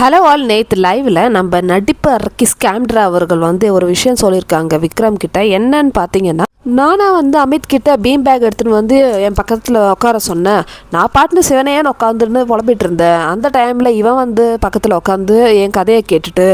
Hello all நேத்து லைவில் நம்ம நடிப்பு அரக்கி ஸ்கேம்ட்ரா அவர்கள் வந்து ஒரு விஷயம் சொல்லியிருக்காங்க விக்ரம் கிட்ட. என்னன்னு பார்த்தீங்கன்னா நானாக வந்து அமித் கிட்ட பீம் பேக் எடுத்துன்னு வந்து என் பக்கத்தில் உட்கார சொன்னேன். நான் பாட்டுன்னு சிவனையான்னு உட்காந்துருந்து புலம்பிட்டு இருந்தேன். அந்த டைமில் இவன் வந்து பக்கத்தில் உட்காந்து என் கதையை கேட்டுட்டு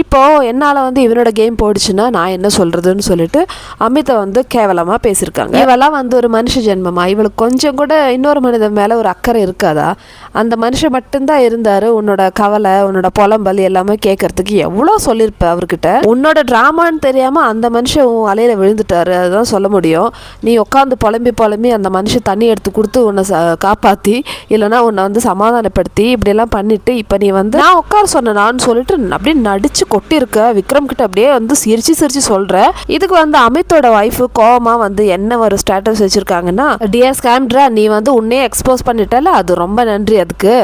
இப்போ என்னால் வந்து இவனோட கேம் போயிடுச்சுன்னா நான் என்ன சொல்கிறதுன்னு சொல்லிட்டு அமித்தை வந்து கேவலமாக பேசியிருக்காங்க. இவெல்லாம் வந்து ஒரு மனுஷ ஜென்மமா? இவளுக்கு கொஞ்சம் கூட இன்னொரு மனிதன் மேலே ஒரு அக்கறை இருக்காதா? அந்த மனுஷன் மட்டும்தான் இருந்தார். உன்னோட கவலை அவனோட புலம்பல் எல்லாமே கேட்கறதுக்கு எவ்வளோ சொல்லியிருப்ப அவர்கிட்ட. உன்னோட ட்ராமான்னு தெரியாமல் அந்த மனுஷன் உன் அலையில் விழுந்துட்டாரு அதுதான் சொல்ல முடியும். நீ உட்காந்து புலம்பி புலம்பி அந்த மனுஷன் தண்ணி எடுத்து கொடுத்து உன்னை காப்பாற்றி இல்லைன்னா உன்னை வந்து சமாதானப்படுத்தி இப்படியெல்லாம் பண்ணிட்டு இப்போ நீ வந்து நான் உட்கார சொன்னேனான்னு சொல்லிட்டு அப்படியே நடிச்சு கொட்டியிருக்க. விக்ரம் கிட்ட அப்படியே வந்து சிரிச்சு சிரிச்சு சொல்கிற இதுக்கு வந்து அமித்தோட ஒய்ஃபு கோபமாக வந்து என்ன ஒரு ஸ்டேட்டஸ் வச்சிருக்காங்கன்னா டிஎஸ் ஸ்கேம்ட்ரா நீ வந்து உன்னையே எக்ஸ்போஸ் பண்ணிட்டல அது ரொம்ப நன்றி அதுக்கு.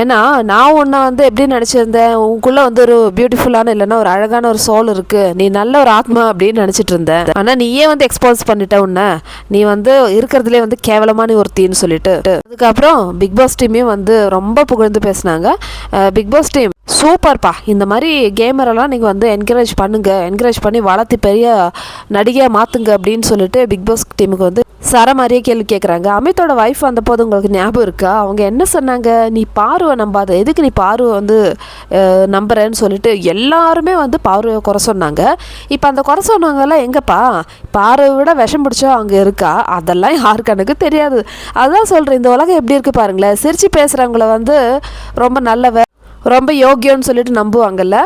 ஏன்னா நான் உன்னை வந்து எப்படி நினச்சிருந்தேன். உனக்குள்ள வந்து ஒரு பியூட்டிஃபுல்லான இல்லைன்னா ஒரு அழகான ஒரு சோல் இருக்கு. நீ நல்ல ஒரு ஆத்மா அப்படின்னு நினச்சிட்டு இருந்தேன். ஆனால் நீயே வந்து எக்ஸ்போஸ் பண்ணிட்ட உன்னை. நீ வந்து இருக்கிறதுலே வந்து கேவலமான ஒருத்தின்னு சொல்லிட்டு. அதுக்கப்புறம் பிக் பாஸ் டீமே வந்து ரொம்ப புகழ்ந்து பேசினாங்க. பிக் பாஸ் டீம் சூப்பர்ப்பா. இந்த மாதிரி கேமரெல்லாம் நீங்கள் வந்து என்கரேஜ் பண்ணுங்க. என்கரேஜ் பண்ணி வளர்த்து பெரிய நடிகையாக மாற்றுங்க அப்படின்னு சொல்லிட்டு பிக் பாஸ் டீமுக்கு வந்து சர மாதிரியே கேள்வி கேட்குறாங்க அமித்தோட ஒய்ஃப் வந்தபோது உங்களுக்கு ஞாபகம் இருக்கா? அவங்க என்ன சொன்னாங்க? நீ பார்வை நம்பாத. எதுக்கு நீ பார்வை வந்து நம்புறேன்னு சொல்லிட்டு எல்லாருமே வந்து பார்வையை குறை சொன்னாங்க. இப்போ அந்த குறை சொன்னவங்கெல்லாம் எங்கப்பா? பார்வை விட விஷம் பிடிச்சா அங்கே இருக்கா? அதெல்லாம் யார் கணக்கு தெரியாது. அதான் சொல்கிறேன் இந்த உலகம் எப்படி இருக்குது பாருங்களேன். சிரித்து பேசுகிறவங்கள வந்து ரொம்ப நல்லவ ரொம்ப யோக்கியம்னு சொல்லிட்டு நம்புவாங்கல்ல.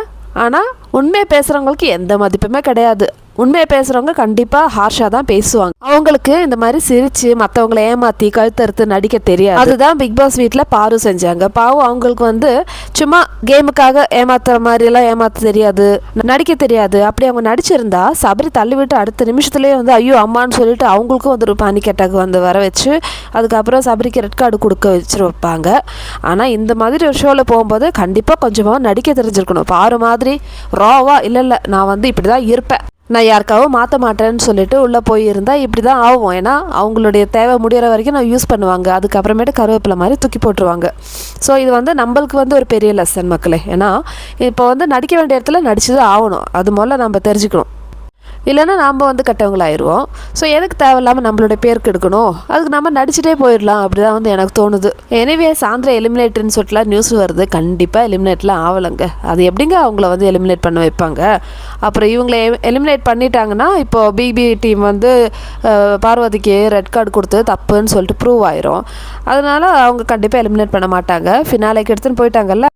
ஆனால் உண்மையை பேசுகிறவங்களுக்கு எந்த மதிப்புமே கிடையாது. உண்மையை பேசுகிறவங்க கண்டிப்பாக ஹார்ஷாக தான் பேசுவாங்க. அவங்களுக்கு இந்த மாதிரி சிரித்து மற்றவங்கள ஏமாற்றி கழுத்தறுத்து நடிக்க தெரியாது. அதுதான் பிக் பாஸ் வீட்டில் பாரு செஞ்சாங்க. பாவம் அவங்களுக்கு வந்து சும்மா கேமுக்காக ஏமாத்துற மாதிரியெல்லாம் ஏமாத்த தெரியாது நடிக்க தெரியாது. அப்படி அவங்க நடிச்சிருந்தா சபரி தள்ளிவிட்டு அடுத்த நிமிஷத்துலேயே வந்து ஐயோ அம்மான்னு சொல்லிட்டு அவங்களுக்கும் வந்து ஒரு பானிக் அட்டாக் வந்து வர வச்சு அதுக்கப்புறம் சபரிக்கு ரெட் கார்டு கொடுக்க வச்சிருப்பாங்க. ஆனால் இந்த மாதிரி ஒரு ஷோவில் போகும்போது கண்டிப்பாக கொஞ்சமாக நடிக்க தெரிஞ்சிருக்கணும். பாரு மாதிரி ராவா இல்லை இல்லை நான் வந்து இப்படி தான் இருப்பேன். நான் யாருக்காவும் மாற்ற மாட்டேன்னு சொல்லிட்டு உள்ளே போயிருந்தால் இப்படி தான் ஆகும் ஏன்னா அவங்களுடைய தேவை முடிகிற வரைக்கும் நான் யூஸ் பண்ணுவாங்க. அதுக்கப்புறமேட்டு கருவேப்பிலை மாதிரி தூக்கி போட்டுருவாங்க. ஸோ இது வந்து நம்மளுக்கு வந்து ஒரு பெரிய லெசன் மக்களே. ஏன்னா இப்போ வந்து நடிக்க வேண்டிய இடத்துல நடிச்சு தான் ஆகணும். அது முதல்ல நம்ம தெரிஞ்சுக்கணும். இல்லைன்னா நாம் வந்து கட்டவங்களாயிருவோம். ஸோ எதுக்கு தேவையில்லாமல் நம்மளுடைய பேருக்கு எடுக்கணும்? அதுக்கு நம்ம நடிச்சுட்டே போயிடலாம். அப்படி தான் வந்து எனக்கு தோணுது. எனிவே சாயந்தரம் எலிமினேட்னு சொல்லிட்டுலாம் நியூஸ் வருது. கண்டிப்பாக எலிமினேட்லாம் ஆகலைங்க அது எப்படிங்க அவங்கள வந்து எலிமினேட் பண்ண வைப்பாங்க? அப்புறம் இவங்களை எலிமினேட் பண்ணிட்டாங்கன்னா இப்போ பிபி டீம் வந்து பார்வதிக்கு ரெட் கார்டு கொடுத்து தப்புன்னு சொல்லிட்டு ப்ரூவ் ஆயிரும். அதனால் அவங்க கண்டிப்பாக எலிமினேட் பண்ண மாட்டாங்க. ஃபினாலைக்கு எடுத்துன்னு போயிட்டாங்கல்ல?